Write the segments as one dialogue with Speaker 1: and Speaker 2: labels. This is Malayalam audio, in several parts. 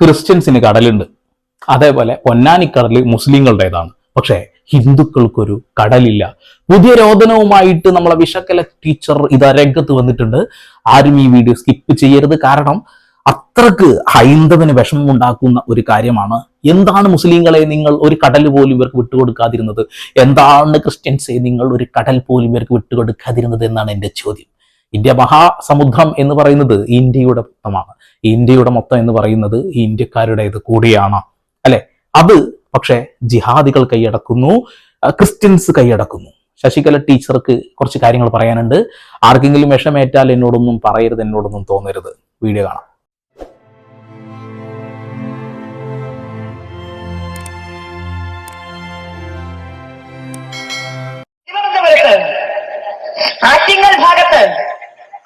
Speaker 1: ക്രിസ്ത്യൻസിന് കടലുണ്ട്. അതേപോലെ പൊന്നാനിക്കടൽ മുസ്ലിങ്ങളുടേതാണ്. പക്ഷേ ഹിന്ദുക്കൾക്കൊരു കടലില്ല. പുതിയ രോദനവുമായിട്ട് നമ്മളെ വിശക്കല ടീച്ചർ ഇതാ രംഗത്ത് വന്നിട്ടുണ്ട്. ആരും ഈ വീഡിയോ സ്കിപ്പ് ചെയ്യരുത്. കാരണം അത്രയ്ക്ക് ഹൈന്ദവന് വിഷമമുണ്ടാക്കുന്ന ഒരു കാര്യമാണ്. എന്താണ് മുസ്ലിങ്ങളെ നിങ്ങൾ ഒരു കടൽ പോലും ഇവർക്ക് വിട്ടുകൊടുക്കാതിരുന്നത്? എന്താണ് ക്രിസ്ത്യൻസെ നിങ്ങൾ ഒരു കടൽ പോലും ഇവർക്ക് വിട്ടുകൊടുക്കാതിരുന്നത് എന്നാണ് എന്റെ ചോദ്യം. ഇന്ത്യ മഹാസമുദ്രം എന്ന് പറയുന്നത് ഇന്ത്യയുടെ മൊത്തമാണ്. ഇന്ത്യയുടെ മൊത്തം എന്ന് പറയുന്നത് ഇന്ത്യക്കാരുടേത് കൂടിയാണ്. അല്ലെ? അത് പക്ഷെ ജിഹാദികൾ കൈയടക്കുന്നു ക്രിസ്ത്യൻസ് കൈയടക്കുന്നു. ശശികല ടീച്ചർക്ക് കുറച്ച് കാര്യങ്ങൾ പറയാനുണ്ട്. ആർക്കെങ്കിലും വിഷമേറ്റാൽ എന്നോടൊന്നും പറയരുത് എന്നോടൊന്നും തോന്നരുത്. വീഡിയോ കാണാം.
Speaker 2: ആറ്റിങ്ങൽ ഭാഗത്ത്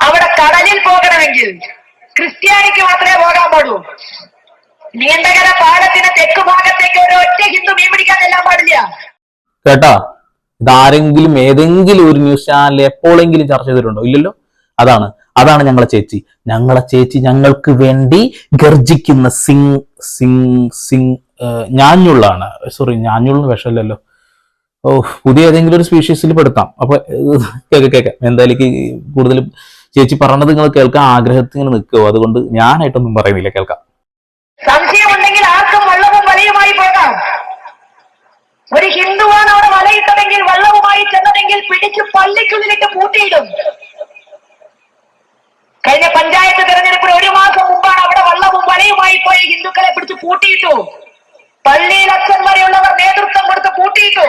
Speaker 2: അവിടെ കടലിൽ പോകണമെങ്കിൽ ക്രിസ്ത്യാനിക്ക് മാത്രമേ പോകാൻ പാടൂ. നീണ്ടകര പാലത്തിന് തെക്ക് ഭാഗത്തേക്ക് ഒരു ഒറ്റ ഹിന്ദു മീൻ പിടിക്കാൻ എല്ലാം പാടില്ല.
Speaker 1: കേട്ടാ? ഇതാരെങ്കിലും ഏതെങ്കിലും ഒരു ന്യൂസ് ചാനൽ എപ്പോഴെങ്കിലും ചർച്ച ചെയ്തിട്ടുണ്ടോ? ഇല്ലല്ലോ? അതാണ്. അതാണ് ഞങ്ങളെ ചേച്ചി. ഞങ്ങളെ ചേച്ചി ഞങ്ങൾക്ക് വേണ്ടി ഗർജിക്കുന്ന സിംഗ് സിംഗ് സിംഗ് ഞാഞ്ഞുള്ളാണ്. സോറി ഞാഞ്ഞുള്ള വിഷമല്ലല്ലോ ഓ പുതിയ ഏതെങ്കിലും ഒരു സ്പീഷീസിൽ പെടുത്താം. അപ്പൊ കേൾക്കാം എന്തായാലും കൂടുതലും ചേച്ചി പറഞ്ഞത് നിങ്ങൾ കേൾക്കാൻ ആഗ്രഹത്തിൽ ഇങ്ങനെ നിൽക്കുമോ അതുകൊണ്ട് ഞാനായിട്ടൊന്നും പറയുന്നില്ല കേൾക്കാം.
Speaker 2: സംശയമുണ്ടെങ്കിൽ ആർക്കും വള്ളവും വലയുമായി പോകാം. ഒരു ഹിന്ദുവാണ് അവിടെ വലയിട്ടതെങ്കിൽ വള്ളവുമായി ചെന്നതെങ്കിൽ പിടിച്ച് പള്ളിക്കുള്ളിലിട്ട് പൂട്ടിയിടും. കഴിഞ്ഞ പഞ്ചായത്ത് തെരഞ്ഞെടുപ്പിൽ ഒരു മാസം മുമ്പാണ് അവിടെ വള്ളവും വലയുമായി പോയി ഹിന്ദുക്കളെ പിടിച്ച് പൂട്ടിയിട്ടു. പള്ളിയിൽ അച്ഛൻ വരെയുള്ളവർ നേതൃത്വം കൊടുത്ത് പൂട്ടിയിട്ടു.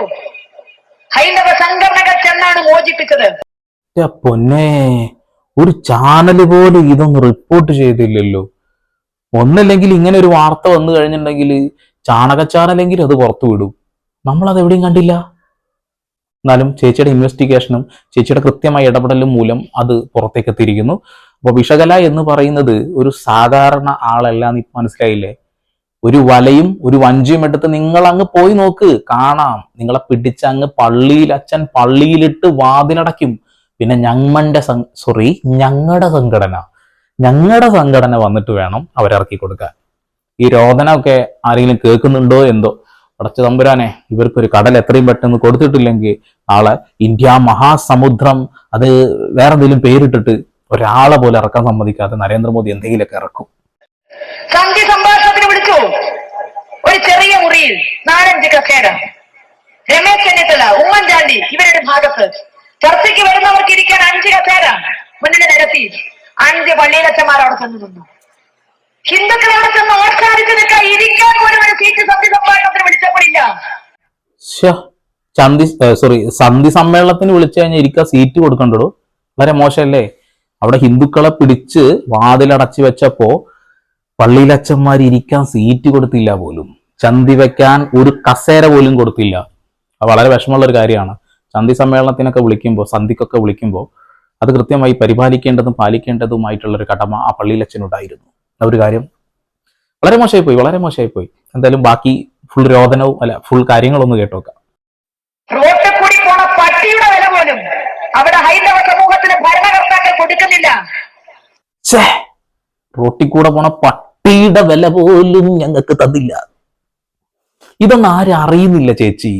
Speaker 2: ഹൈന്ദവ സംഘടനകൾ ചെന്നാണ് മോചിപ്പിച്ചത്.
Speaker 1: പൊന്നെ. ഒരു ചാനൽ പോലും ഇതൊന്നും റിപ്പോർട്ട് ചെയ്തില്ലല്ലോ. ഒന്നല്ലെങ്കിൽ ഇങ്ങനെ ഒരു വാർത്ത വന്നു കഴിഞ്ഞിട്ടുണ്ടെങ്കിൽ ചാണക ചാനലെങ്കിൽ അത് പുറത്തു വിടും. നമ്മളത് എവിടെയും കണ്ടില്ല. എന്നാലും ചേച്ചിയുടെ ഇൻവെസ്റ്റിഗേഷനും ചേച്ചിയുടെ കൃത്യമായ ഇടപെടലും മൂലം അത് പുറത്തേക്ക് എത്തിയിരിക്കുന്നു. അപ്പോൾ വിഷകല എന്ന് പറയുന്നത് ഒരു സാധാരണ ആളല്ല എന്ന് ഇപ്പൊ മനസ്സിലായില്ലേ? ഒരു വലയും ഒരു വഞ്ചിയും എടുത്ത് നിങ്ങൾ അങ്ങ് പോയി നോക്ക് കാണാം. നിങ്ങളെ പിടിച്ച് അങ്ങ് പള്ളിയിൽ അച്ഛൻ പള്ളിയിലിട്ട് വാതിലടയ്ക്കും. പിന്നെ ഞമ്മന്റെ സോറി ഞങ്ങളുടെ സംഘടന. ഞങ്ങളുടെ സംഘടന വന്നിട്ട് വേണം അവരിറക്കി കൊടുക്കാൻ. ഈ രോദനമൊക്കെ ആരെങ്കിലും കേൾക്കുന്നുണ്ടോ എന്തോ? പടച്ച തമ്പുരാനെ ഇവർക്കൊരു കടൽ എത്രയും പെട്ടെന്ന് കൊടുത്തിട്ടില്ലെങ്കിൽ ആളെ ഇന്ത്യ മഹാസമുദ്രം അത് വേറെ എന്തെങ്കിലും പേരിട്ടിട്ട് ഒരാളെ പോലെ ഇറക്കാൻ സമ്മതിക്കാതെ നരേന്ദ്രമോദി എന്തെങ്കിലുമൊക്കെ ഇറക്കും.
Speaker 2: സന്ധി സംഭാഷണത്തിന് വിളിച്ചു. ഒരു ചെറിയ മുറിയിൽ നാലഞ്ച് കസേര രമേശ് ചെന്നിത്തല ഉമ്മൻചാണ്ടി ഇവരുടെ ഭാഗത്ത്. ചർച്ചയ്ക്ക് വരുന്നവർക്ക് ഇരിക്കാൻ അഞ്ച് കസേര. മുന്നിൽ നിരത്തി. അഞ്ച് പള്ളിയിലച്ചന്മാർ അവിടെ ചെന്ന് നിന്നു. ഹിന്ദുക്കൾ അവിടെ ചെന്ന് ഓർക്കാതിച്ച് നിൽക്കാൻ ഇരിക്കാൻ പോലും ഒരു സീറ്റ് സന്ധി സംഭാഷണത്തിന് വിളിച്ചപ്പോഴില്ല
Speaker 1: ചന്തി സോറി സന്ധി സമ്മേളനത്തിന് വിളിച്ചു കഴിഞ്ഞാൽ ഇരിക്കാൻ സീറ്റ് കൊടുക്കണ്ടോ വളരെ മോശമല്ലേ അവിടെ ഹിന്ദുക്കളെ പിടിച്ച് വാതിലടച്ചു വെച്ചപ്പോ പള്ളിയിലച്ചന്മാർ ഇരിക്കാൻ സീറ്റ് കൊടുത്തില്ല പോലും. ചന്തി വെക്കാൻ ഒരു കസേര പോലും കൊടുത്തില്ല. വളരെ വിഷമമുള്ള ഒരു കാര്യമാണ്. ചന്തി സമ്മേളനത്തിനൊക്കെ വിളിക്കുമ്പോൾ സന്ധിക്കൊക്കെ വിളിക്കുമ്പോൾ അത് കൃത്യമായി പരിപാലിക്കേണ്ടതും പാലിക്കേണ്ടതുമായിട്ടുള്ള ഒരു കടമ ആ പള്ളിയിലച്ചനുണ്ടായിരുന്നു ആ ഒരു കാര്യം വളരെ മോശമായി പോയി വളരെ മോശമായി പോയി എന്തായാലും ബാക്കി ഫുൾ രോദനവും അല്ല ഫുൾ കാര്യങ്ങളൊന്നും കേട്ടോക്കാം.
Speaker 2: റോട്ടിൽ കൂടി പോണ പട്ടിയുടെ വില പോലും അവിടെ ഹൈന്ദവ സമൂഹത്തിന് ഭരണകർത്താക്കൾ കൊടുക്കുന്നില്ല.
Speaker 1: ഛേ റോട്ടിൽ കൂടെ പോണ പട്ടിയുടെ വില പോലും ഞങ്ങൾക്ക് തന്നില്ല. ഇതൊന്നും ആരും അറിയുന്നില്ല ചേച്ചി.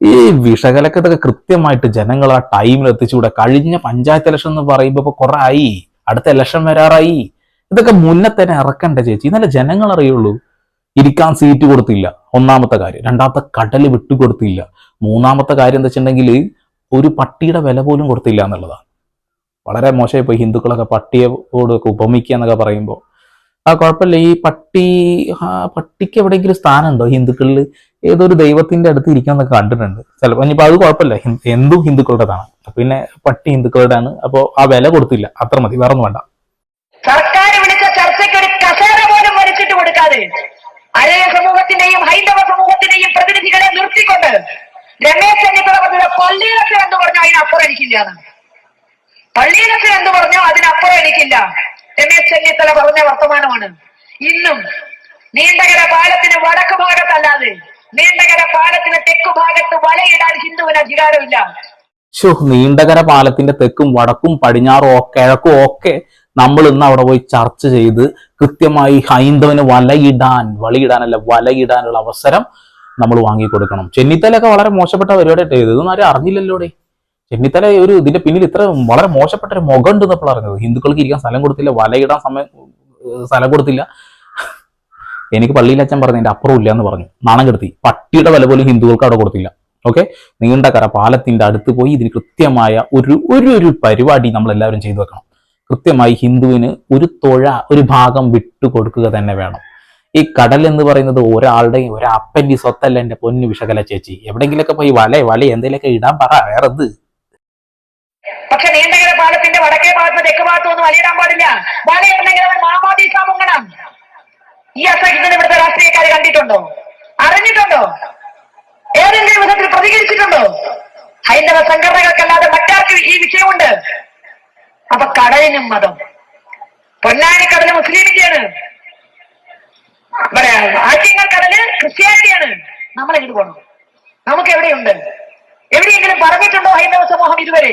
Speaker 1: ഈ വിഷകലൊക്കെ ഇതൊക്കെ കൃത്യമായിട്ട് ജനങ്ങൾ ആ ടൈമിൽ എത്തിച്ചുകൂടെ? കഴിഞ്ഞ പഞ്ചായത്ത് ഇലക്ഷൻ എന്ന് പറയുമ്പോ ഇപ്പൊ കുറെ ആയി. അടുത്ത ഇലക്ഷൻ വരാറായി. ഇതൊക്കെ മുന്നേ തന്നെ ഇറക്കണ്ട ചേച്ചി? ഇന്നലെ ജനങ്ങൾ അറിയുള്ളൂ ഇരിക്കാൻ സീറ്റ് കൊടുത്തില്ല. ഒന്നാമത്തെ കാര്യം. രണ്ടാമത്തെ കടൽ വിട്ടുകൊടുത്തില്ല മൂന്നാമത്തെ കാര്യം എന്താ വെച്ചിട്ടുണ്ടെങ്കിൽ ഒരു പട്ടിയുടെ വില പോലും കൊടുത്തില്ല എന്നുള്ളതാണ്. വളരെ മോശമായി ഇപ്പൊ ഹിന്ദുക്കളൊക്കെ പട്ടിയോടൊക്കെ ഉപമിക്കുക എന്നൊക്കെ പറയുമ്പോൾ ആ കുഴപ്പമില്ല. ഈ പട്ടി പട്ടിക്ക് എവിടെയെങ്കിലും സ്ഥാനമുണ്ടോ ഹിന്ദുക്കളിൽ ഏതോ ഒരു ദൈവത്തിന്റെ അടുത്ത് ഇരിക്കാന്നൊക്കെ കണ്ടിട്ടുണ്ട്. ചിലപ്പോൾ ഇനിയിപ്പോൾ അത് കുഴപ്പമില്ല. എന്തും ഹിന്ദുക്കളുടേതാണ്. പിന്നെ പട്ടി ഹിന്ദുക്കളുടെയാണ് അപ്പോൾ ആ വില കൊടുത്തില്ല. അത്ര മതി. വേറെ വേണ്ട.
Speaker 2: സർക്കാർ വിളിച്ച ചർച്ചയ്ക്ക് ഒരു കസേര പോലും വലിച്ചിട്ട് കൊടുക്കാതെ അരയ സമൂഹത്തിന്റെയും ഹൈന്ദവ സമൂഹത്തിന്റെയും പ്രതിനിധികളെ നിർത്തിക്കൊണ്ട് രമേശ് ചെന്നിത്തല പറഞ്ഞത് പള്ളിയിലൊക്കെ എന്ന് പറഞ്ഞു അതിനപ്പുറം എനിക്കില്ല പള്ളിയിലൊക്കെ എന്ന് പറഞ്ഞു അതിനപ്പുറം എനിക്കില്ല. രമേശ് ചെന്നിത്തല പറഞ്ഞ വർത്തമാനമാണ്. ഇന്നും നീണ്ടകര പാലത്തിന് വടക്ക് ഭാഗത്തല്ലാതെ നീണ്ടകര പാലത്തിന് തെക്കു ഭാഗത്ത് വലയിടാൻ ഹിന്ദുവിന് അധികാരമില്ല.
Speaker 1: നീണ്ടകര പാലത്തിന്റെ തെക്കും വടക്കും പടിഞ്ഞാറും കിഴക്കും ഒക്കെ നമ്മൾ ഇന്ന് അവിടെ പോയി ചർച്ച ചെയ്ത് കൃത്യമായി ഹൈന്ദവന് വലയിടാൻ വലയിടാനല്ല വലയിടാനുള്ള അവസരം നമ്മൾ വാങ്ങിക്കൊടുക്കണം. ചെന്നിത്തലൊക്കെ വളരെ മോശപ്പെട്ട പരിപാടിയായിട്ട് ഇതൊന്നും ആരും അറിഞ്ഞില്ലല്ലോടെ ചെന്നിത്തല ഒരു ഇതിന്റെ പിന്നിൽ ഇത്ര വളരെ മോശപ്പെട്ട ഒരു മുഖം ഉണ്ട് എന്നപ്പോൾ അറിഞ്ഞത്. ഹിന്ദുക്കൾക്ക് ഇരിക്കാൻ സ്ഥലം കൊടുത്തില്ല വലയിടാൻ സമയം സ്ഥലം കൊടുത്തില്ല. എനിക്ക് പള്ളിയിൽ അച്ഛൻ പറഞ്ഞു എന്റെ അപ്പുറം ഇല്ല എന്ന് പറഞ്ഞു. നാണം കെടുത്തി. പട്ടിയുടെ വില പോലും ഹിന്ദുക്കൾക്ക് അവിടെ കൊടുത്തില്ല. ഓക്കെ? നീണ്ടകര പാലത്തിന്റെ അടുത്ത് പോയി ഇതിന് കൃത്യമായ ഒരു ഒരു ഒരു പരിപാടി നമ്മൾ എല്ലാവരും ചെയ്തു വെക്കണം. കൃത്യമായി ഹിന്ദുവിന് ഒരു തുഴ ഒരു ഭാഗം വിട്ടു കൊടുക്കുക തന്നെ വേണം. ഈ കടൽ എന്ന് പറയുന്നത് ഒരാളുടെയും ഒരു അപ്പന്റെ സ്വത്തല്ല എന്റെ പൊന്നു വിശകല ചേച്ചി. എവിടെങ്കിലൊക്കെ പോയി വല വല എന്തെങ്കിലുമൊക്കെ ഇടാൻ പറ വേറെ
Speaker 2: പക്ഷെ നീണ്ടകര പാലത്തിന്റെ വടക്കേ ഭാഗത്ത് തെക്ക് ഭാഗത്തും ഒന്നും വലയിടാൻ പാടില്ല. വലയിടണമെങ്കിൽ അവൻ മാമാദീസ മുങ്ങണം. ഈ അസഹിക്കുന്ന ഇവിടുത്തെ രാഷ്ട്രീയക്കാരെ കണ്ടിട്ടുണ്ടോ? അറിഞ്ഞിട്ടുണ്ടോ? ഏതെങ്കിലും വിധത്തിൽ പ്രതികരിച്ചിട്ടുണ്ടോ? ഹൈന്ദവ സംഘടനകൾക്കല്ലാതെ മറ്റാർക്കും ഈ വിഷയമുണ്ട്? അപ്പൊ കടലിനും മതം. പൊന്നാനി കടൽ മുസ്ലിമിന്റെയാണ് ഇവിടെ ആറ്റിങ്ങൾ കടൽ ക്രിസ്ത്യാനിറ്റിയാണ് നമ്മൾ എങ്ങോട്ട് പോകണം നമുക്ക് എവിടെയുണ്ട് എവിടെയെങ്കിലും പറഞ്ഞിട്ടുണ്ടോ ഹൈന്ദവ സമൂഹം ഇതുവരെ?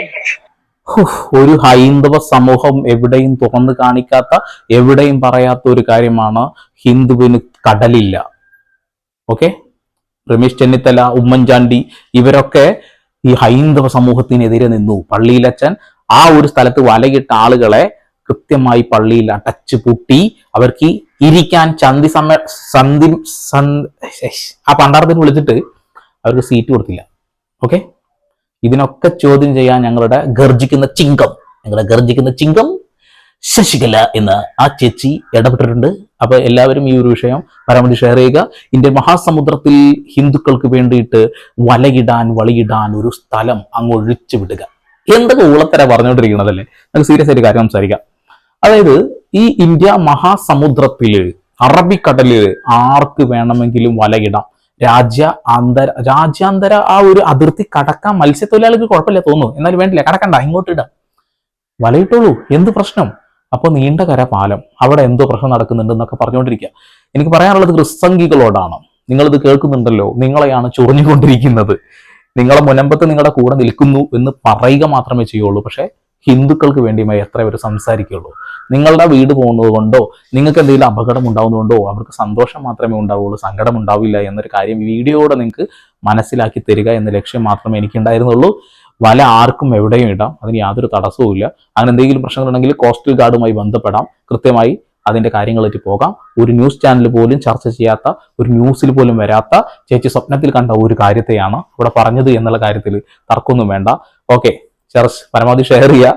Speaker 1: ഒരു ഹൈന്ദവ സമൂഹം എവിടെയും തുറന്നു കാണിക്കാത്ത എവിടെയും പറയാത്ത ഒരു കാര്യമാണ് ഹിന്ദുവിന് കടലില്ല. ഓക്കെ? രമേശ് ചെന്നിത്തല ഉമ്മൻചാണ്ടി ഇവരൊക്കെ ഈ ഹൈന്ദവ സമൂഹത്തിനെതിരെ നിന്നു. പള്ളിയിലച്ചൻ ആ ഒരു സ്ഥലത്ത് വലയിട്ട ആളുകളെ കൃത്യമായി പള്ളിയിൽ അടച്ചു പൂട്ടി. അവർക്ക് ഇരിക്കാൻ ചന്തി സമ സന്ധി ആ പണ്ടാരത്തിന് വിളിച്ചിട്ട് അവർക്ക് സീറ്റ് കൊടുത്തില്ല. ഓക്കെ? ഇതിനൊക്കെ ചോദ്യം ചെയ്യാൻ ഞങ്ങളുടെ ഗർജിക്കുന്ന ചിങ്കം ഞങ്ങളുടെ ഗർജിക്കുന്ന ചിങ്കം ശശികല എന്ന് ആ ചേച്ചി ഇടപെട്ടിട്ടുണ്ട്. അപ്പൊ എല്ലാവരും ഈ ഒരു വിഷയം പരമാവധി ഷെയർ ചെയ്യുക. ഇന്ത്യൻ മഹാസമുദ്രത്തിൽ ഹിന്ദുക്കൾക്ക് വേണ്ടിയിട്ട് വലയിടാൻ വളിയിടാൻ ഒരു സ്ഥലം അങ്ങ് ഒഴിച്ചു വിടുക. എന്തൊക്കെ ഊളത്തര പറഞ്ഞുകൊണ്ടിരിക്കുന്നതല്ലേ? നമുക്ക് സീരിയസ് ആയിട്ട് കാര്യം സംസാരിക്കാം. അതായത് ഈ ഇന്ത്യ മഹാസമുദ്രത്തിൽ അറബിക്കടലിൽ ആർക്ക് വേണമെങ്കിലും വലയിടാം? രാജ്യ അന്തര രാജ്യാന്തര ആ ഒരു അതിർത്തി കടക്കാൻ മത്സ്യത്തൊഴിലാളികൾക്ക് കുഴപ്പമില്ല തോന്നുന്നു. എന്നാലും വേണ്ടില്ല കടക്കണ്ട ഇങ്ങോട്ട് ഇടാം വലയിട്ടോളൂ എന്ത് പ്രശ്നം? അപ്പോൾ നീണ്ടകര പാലം അവിടെ എന്തോ പ്രശ്നം നടക്കുന്നുണ്ട് എന്നൊക്കെ പറഞ്ഞുകൊണ്ടിരിക്കുക. എനിക്ക് പറയാനുള്ളത് ക്രിസ്തംഗികളോടാണ് നിങ്ങളിത് കേൾക്കുന്നുണ്ടല്ലോ നിങ്ങളെയാണ് ചൊറിഞ്ഞുകൊണ്ടിരിക്കുന്നത്. നിങ്ങളെ മുനമ്പത്ത് നിങ്ങളുടെ കൂടെ നിൽക്കുന്നു എന്ന് പറയുക മാത്രമേ ചെയ്യുള്ളൂ. പക്ഷേ ഹിന്ദുക്കൾക്ക് വേണ്ടിയുമായി എത്ര പേര് സംസാരിക്കുകയുള്ളൂ. നിങ്ങളുടെ വീട് പോകുന്നത് കൊണ്ടോ നിങ്ങൾക്ക് എന്തെങ്കിലും അപകടം ഉണ്ടാകുന്നതുകൊണ്ടോ അവർക്ക് സന്തോഷം മാത്രമേ ഉണ്ടാവുകയുള്ളൂ സങ്കടം ഉണ്ടാവില്ല എന്നൊരു കാര്യം വീഡിയോയോടെ നിങ്ങൾക്ക് മനസ്സിലാക്കി തരിക എന്ന ലക്ഷ്യം മാത്രമേ എനിക്കുണ്ടായിരുന്നുള്ളൂ. വല ആർക്കും എവിടെയും ഇടാം അതിന് യാതൊരു തടസ്സവുമില്ല അങ്ങനെ എന്തെങ്കിലും പ്രശ്നങ്ങളുണ്ടെങ്കിൽ കോസ്റ്റൽ ഗാർഡുമായി ബന്ധപ്പെടാം. കൃത്യമായി അതിന്റെ കാര്യങ്ങളായിട്ട് പോകാം. ഒരു ന്യൂസ് ചാനൽ പോലും ചർച്ച ചെയ്യാത്ത ഒരു ന്യൂസിൽ പോലും വരാത്ത ചേച്ചി സ്വപ്നത്തിൽ കണ്ട ഒരു കാര്യത്തെയാണ് ഇവിടെ പറഞ്ഞത് എന്നുള്ള കാര്യത്തിൽ തർക്കമൊന്നും വേണ്ട. ഓക്കെ ചർച്ച് പരമാവധി ഷെയർ ചെയ്യുക.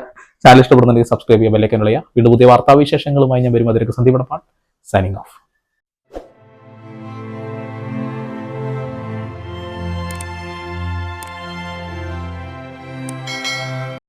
Speaker 1: ചാനൽ ഇഷ്ടപ്പെടുന്നുണ്ടെങ്കിൽ സബ്സ്ക്രൈബ് ചെയ്യുക ബെല്ലൈക്കൻ വിളിക്കുക വീണ്ടും പുതിയ വാർത്താവിശേഷങ്ങളുമായി ഞാൻ വരും അതിലേക്ക് സന്ദീപ് സൈനിങ് ഓഫ്